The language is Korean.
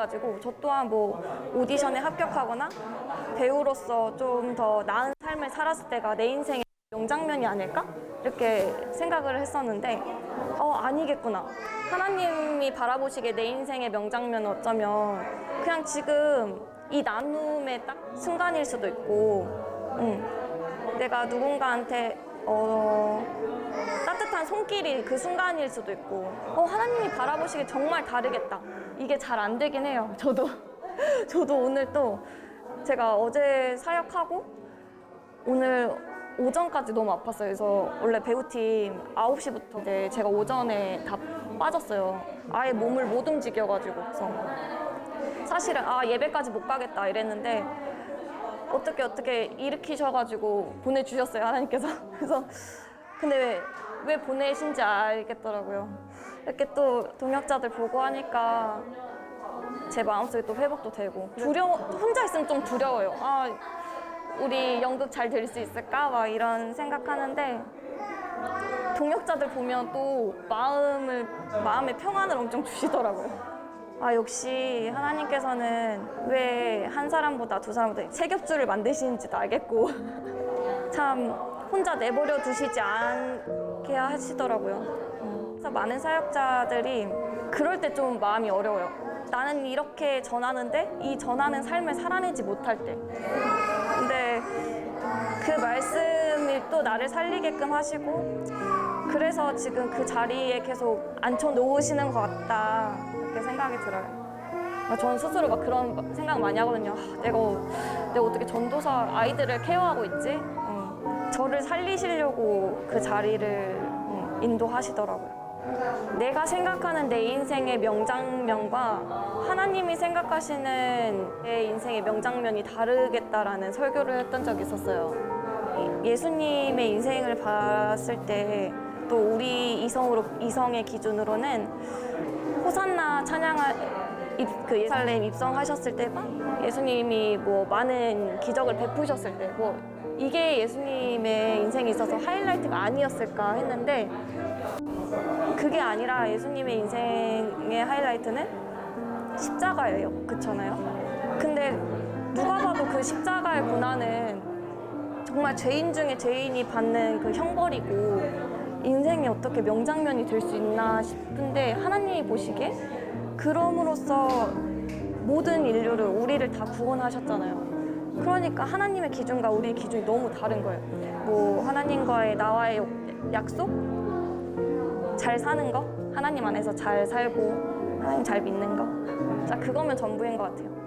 가지고 저 또한 뭐 오디션에 합격하거나 배우로서 좀 더 나은 삶을 살았을 때가 내 인생의 명장면이 아닐까? 이렇게 생각을 했었는데 어 아니겠구나. 하나님이 바라보시기에 내 인생의 명장면은 어쩌면 그냥 지금 이 나눔의 딱 순간일 수도 있고 음, 내가 누군가한테 어, 따뜻한 손길이 그 순간일 수도 있고 어, 하나님이 바라보시기에 정말 다르겠다 이게 잘 안 되긴 해요 저도 저도 오늘 또 제가 어제 사역하고 오늘 오전까지 너무 아팠어요. 그래서 원래 배우팀 9시부터 이제 제가 오전에 다 빠졌어요. 아예 몸을 못 움직여가지고. 그래서 사실은 아, 예배까지 못 가겠다 이랬는데 어떻게 어떻게 일으키셔가지고 보내주셨어요. 하나님께서. 그래서 근데 왜, 왜 보내신지 알겠더라고요. 이렇게 또 동역자들 보고 하니까 제 마음속에 또 회복도 되고 두려워 혼자 있으면 좀 두려워요. 아 우리 연극 잘 될 수 있을까 막 이런 생각하는데 동역자들 보면 또 마음을 마음의 평안을 엄청 주시더라고요. 아 역시 하나님께서는 왜 한 사람보다 두 사람보다 세 겹줄을 만드시는지도 알겠고 참 혼자 내버려 두시지 않게 하시더라고요. 음. 그래서 많은 사역자들이 그럴 때 좀 마음이 어려워요. 나는 이렇게 전하는데 이 전하는 삶을 살아내지 못할 때. 근데 그 말씀이 또 나를 살리게끔 하시고 그래서 지금 그 자리에 계속 앉혀 놓으시는 것 같다 이렇게 생각이 들어요. 그러니까 저는 스스로 막 그런 생각 많이 하거든요. 아, 내가 내가 어떻게 전도사 아이들을 케어하고 있지? 음, 저를 살리시려고 그 자리를 음, 인도하시더라고요. 내가 생각하는 내 인생의 명장면과 하나님이 생각하시는 내 인생의 명장면이 다르겠다라는 설교를 했던 적이 있었어요. 이- 예수님의 인생을 봤을 때 또 우리 이성으로 이성의 기준으로는 호산나 찬양할 입, 그 예살렘 입성하셨을 때가 예수님이 뭐 많은 기적을 베푸셨을 때뭐 이게 예수님의 인생에 있어서 하이라이트가 아니었을까 했는데 그게 아니라 예수님의 인생의 하이라이트는 십자가예요. 그렇잖아요. 근데 누가 봐도 그 십자가의 고난은 정말 죄인 중에 죄인이 받는 그 형벌이고 인생이 어떻게 명장면이 될 수 있나 싶은데 하나님이 보시기에 그럼으로써 모든 인류를 우리를 다 구원하셨잖아요. 그러니까 하나님의 기준과 우리의 기준이 너무 다른 거예요. 뭐 하나님과의 나와의 약속, 잘 사는 거, 하나님 안에서 잘 살고 하나님 잘 믿는 거. 자 그거면 전부인 것 같아요.